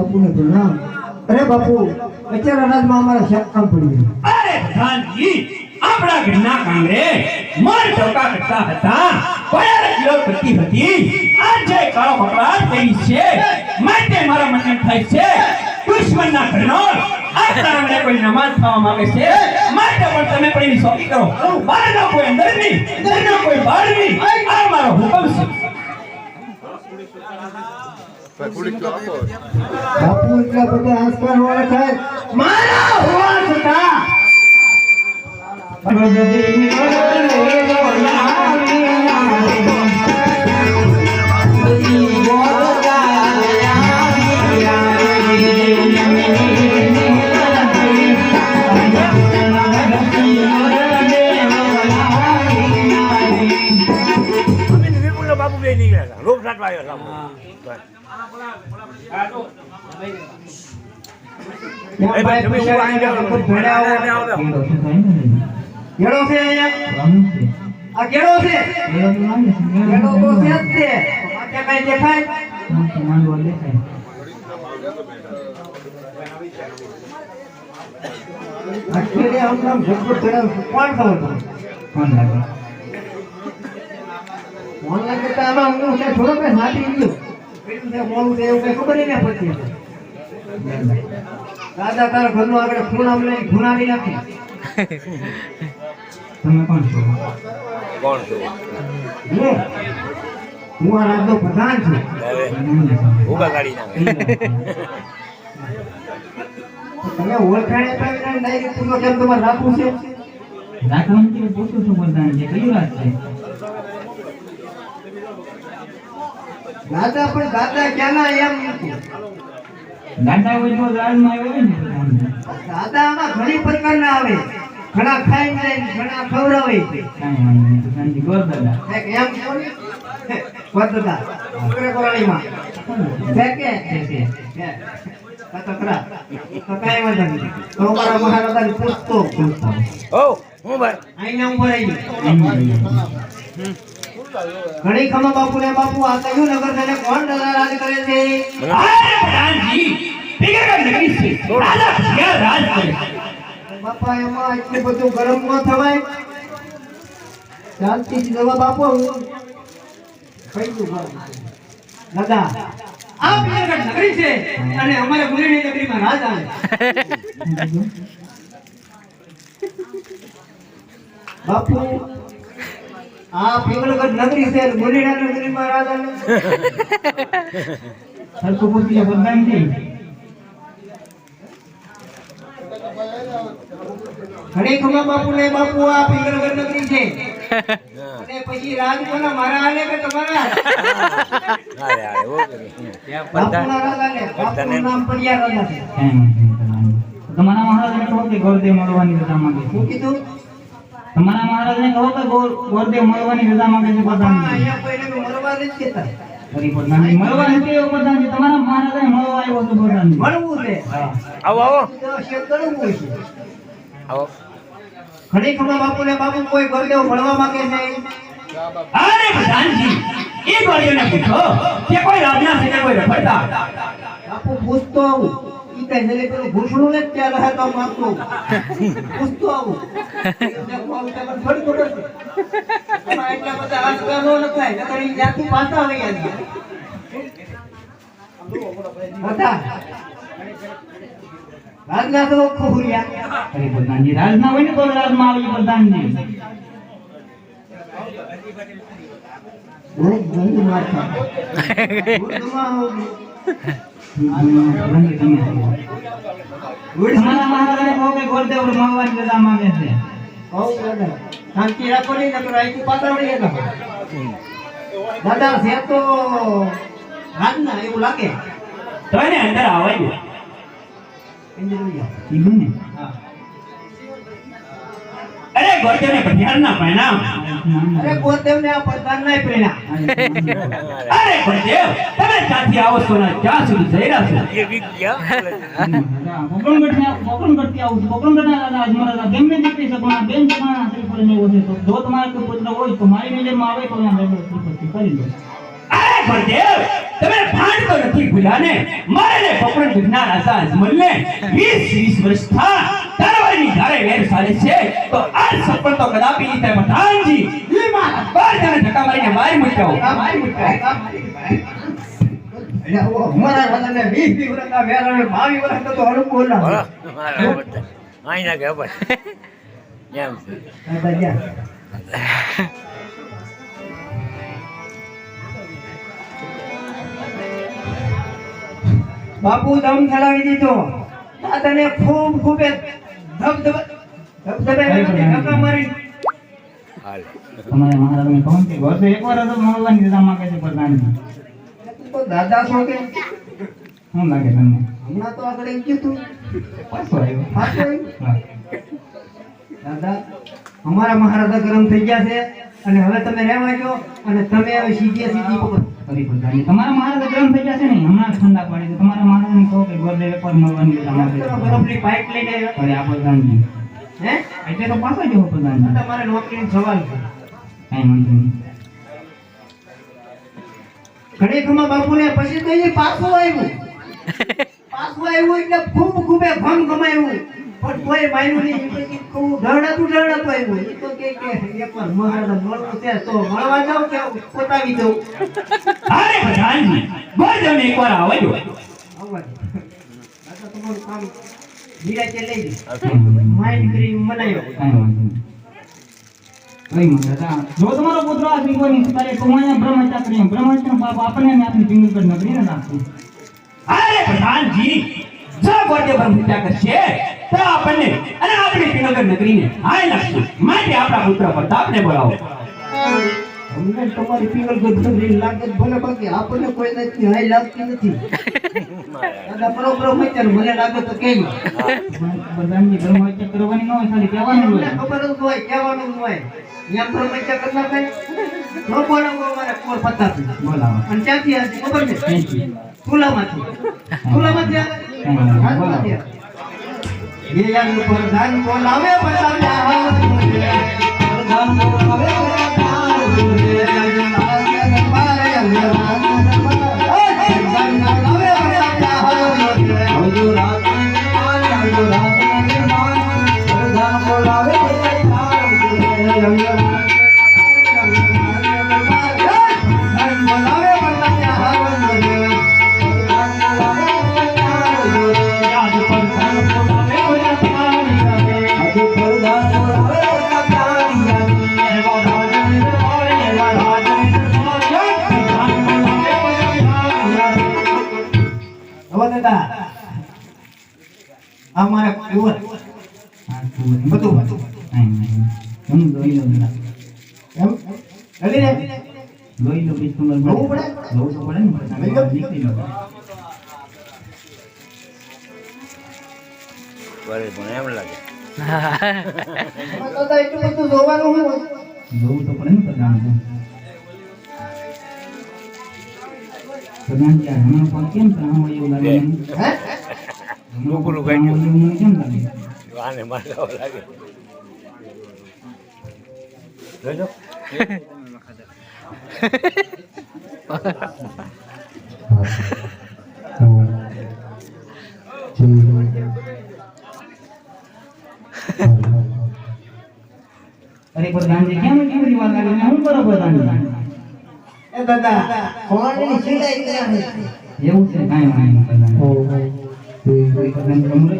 બાપુ ને બાપુ ને. પ્રણામ અરે બાપુ, અત્યારે અનાજમાં અમારે શાક કામ પડી ગયું. અરે પ્રધાનજી, આપણા ઘરના કાંગરે મોર ટોકા કરતા હતા. કોયર કિલો કરતી હતી. આજે કાળો કકડાટ થઈ છે માટે મારા મને થાય છે, દુશ્મનના ઘરનો આપણા આંગણે કોઈ નમાઝ થવા માંગે છે? માટે પણ તમે પણ એની સોકી કરો. બહારનો કોઈ અંદરની અંદર કોઈ બહારની, આ મારો હુકમ છે. બાપુ એટલા બધા આસપાસ વાળા થાય મારા હોવા છતાં કેળો છે આ કેળો છે? કેળો તો છે. જ તે. આ કઈ દેખાય? આમ આમ ઝટપટ ચડાવે કોણ ખબર તમને? ફોન લાગે? તો આમાં હું થોડો કઈ માટી ગયો. મોડું છે એવું કાંઈ ખબર ય ના દાદા તારા ઘરનું આગળ ખૂણા છે હું હું આ રાજનો પ્રધાન છું તમે ઓળખાણે તમારે રાખવું છે રાખવાનું પૂછું છું પ્રધાન કયું રાત છે. દાદા પણ દાદા ક્યાંના એમ નથી? દાદા હોય તો આવ્યો હોય ને દાદા આમાં ઘણી પ્રકારના આવે. ઘણા ખાઈ જાય ઘણા ખવડાવે છે. ગોર દાદા. એમ કોને વધતા ઉકરે કોરાણીમાં. છે હે. ખરા. તો કાંઈ વાંધો નહીં. તો અમારા મહારાજાને પૂછતો. પૂછતા. ઓ હું ભાઈ? અહીંયા ઊભો રહી ગયો. એમ ઘણી ખમા બાપુ ને બાપુ આ કયું નગર તને કોણ દાદા રાજ કરે છે? અરે પ્રધાનજી ભીગા નગરી છે. રાજા ભીગા રાજ કરે બાપા એમાં એટલું બધું ગરમ ન થવાય. શાંતિથી જવાબ આપો હું કઈ દઉં ગરમ. દાદા. આ પીરગઢ નગરી છે અને અમારે મુરલી નગરીમાં રાજા બાપુ આ પીવલગઢ નગરી છે અને નગરી માં રાજા સરખું પૂછી બંધાઈ પ્રધાનજી ઘણી ખમા બાપુ ને બાપુ આ પીવલગઢ નગરી છે. અને પછી રાજ કોના મારા આલે કે તમારા? અરે અરે ઓ ત્યાં રાજ હાલે નામ પડિયા રાજા છે. નહીં પ્રધાન તમારા મહારાજને કહો કે ગોરદે મળવાની રજા માંગે શું કીધું? તમારા મહારાજને કહો કે ગોરદેવ મળવાની રજા માંગે છે મરવા નથી નથી તમારા મળવા આવ્યો મળવું આવો આવો. કરવું હોય છે. આવો. ઘણી ખમા બાપુ ને બાપુ કોઈ ગરદેવ મળવા માંગે છે? અરે પ્રધાનજી એ ગોળીઓને પૂછો કે કોઈ રાજના છે કે કોઈ રખડતા? બાપુ પૂછતો આવું. ઈતા હેલે પેલું ઘૂસણું ને ત્યાં રહે તો મારતો પૂછતો આવું. દેખો આવું તમે થોડી ખોટો છે. એટલા બધા આસકા નો ન થાય, નકર ઈ જાતું પાતા લઈ આવી બધા. રાજના તો ખોહુરિયા અરે બધાની રાજના હોય ને તો રાજમાં આવી બધાની. રોજ જંગુ મારતા રોજ જમા તમારા મહારાજને કહો કે ગોરદેવ મળવાની રજા માંગે છે. કહું દાદા શાંતિ રાખો નહીં નકર આઈકુ વળી જતા દાદા છે તો રાજના એવું લાગે. તો એને અંદર આવવાનું અંદર જાઓ. ને હા. અરે ગોળીઓને ભટિયારના પરિણામ અરે ગોરદેવને આ પ્રધાન ના પ્રેરણા અરે ગોરદેવ તમે ત્યાંથી આવો છો ને ક્યાં સુધી જઈ રહ્યા છો. એ વીક ગયા કોકણગઢથી કોકણગઢથી આવું છું. કોકણગઢના દાદા આજ મારા બેન ને નીકળી શકો આ બેન તમારા પર ને ઓછે તો જો તમારે કોઈ પુત્ર હોય તો મારી નજરમાં આવે તો બેઠો શ્રીફળથી કરી લો અરે ગોરદેવ તમે ભાંડ તો નથી ભૂલ્યા ને? મારે ને પકડ વિજ્ઞાન આશા અજમલને 20 20 વર્ષ થા ધારે વેર સાલે છે. તો આ સપન તો કદાપી નહીં થાય પઠાણજી. ઈ મારા બાર જણા ધક્કા મારીને મારી મૂક્યો. મારી મૂક્યો. એટલે ઓ અમારા વાલાને 20 દી વર્ષના વેરાને 22 વર્ષ તો હળવું બોલા. મારા ના ગયા ભાઈ. ગયા. બાપુ દમ ચડાવી દીધો. દાદાને ખૂબ ખૂબ છે દાદા છો કે? શું લાગે તમને? હમણાં તો આગળ એમ કીધું. પાછો આવ્યો. પાછો દાદા અમારા મહારાજા ગરમ થઈ ગયા છે અને હવે તમે રહેવા જો અને તમે હવે સીધી સીધી પકડો. તમારા મહારાજ ગરમ થઈ જશે ને? હમણાં ઠંડા પાડી તમારા કે વર્ષે એકવાર મળવાની રજા માંગે છે તમે બરફની પાઇપ લઈને અરે આ પ્રધાનજી હે? એટલે તો પાછો જવો પ્રધાનજી તમારે નોકરીનો સવાલ છે. કાંઈ વાંધો નહીં. ઘડીકમાં બાપુને પછી તો એ પાછું આવ્યું. પાછું આવ્યું એટલે ખૂબ ખૂબે ભંગ ગમાયું પણ કોઈ માન્યું નહીં. એ પછી ખૂબ ઢળાતું ઢળાતું આવ્યું. એ તો કે કે એકવાર મહારાજા મળવું છે તો મળવા જાવ કે પોતાવી દઉં? અરે આવજો આવવા દે. તમારું કામ લઈ લે. માઇન્ડ કરી મનાયો. જો તમારો પુત્ર આ બાપ આપણે ને આપની પિંગલ પર નગરી ને નાખશું અરે પ્રધાનજી જો ગોડે પર કરશે તો આપણને અને આપણી પિનગર નગરીને હાય નાખશું. માટે આપણા પુત્ર પ્રતાપને બોલાવો. અમને તમારી પિંગલ ગઢડી લાગે ભલે બાકી આપણને કોઈ નથી હાઈ લાગતી નથી. દાદા બરોબર મચર મને લાગે તો કેમ બધાની બ્રહ્મચર્ય કરવાની ન હોય ખાલી કહેવાનું હોય ખબર જ હોય કહેવાનું હોય. એમ બ્રહ્મચર્ય કરતા કઈ ન બોલો મારે કોર પતાતી બોલાવો. અને ત્યાંથી હતી ખબર છે? ફૂલામાંથી ફૂલામાંથી આવે? હાથમાંથી આવે. એ યાર પ્રધાન બોલાવે બતાવ્યા પ્રધાન બોલાવે હવે દાદા આ મારા કુંવર હા, તું બધું બધું હું લઈ લઉં એમ? લઈ લે. લોહી લો બીજ તમારે બહુ પડે? બહુ તો પડે ને પણ નીકળી લો. બરે પણ એમ લાગે. લોહું તો પડે ને પ્રધાનજી. પ્રધાનજી, આ હમણાં પણ કેમ કામ હોય એવું લાગે મને? હે લોકોનું કામ હોય એવું મને કેમ લાગે આને કરો દાદા કોણની સિલાઈ ક્યાં એવું છે કાંઈ નહીં. ગમરે?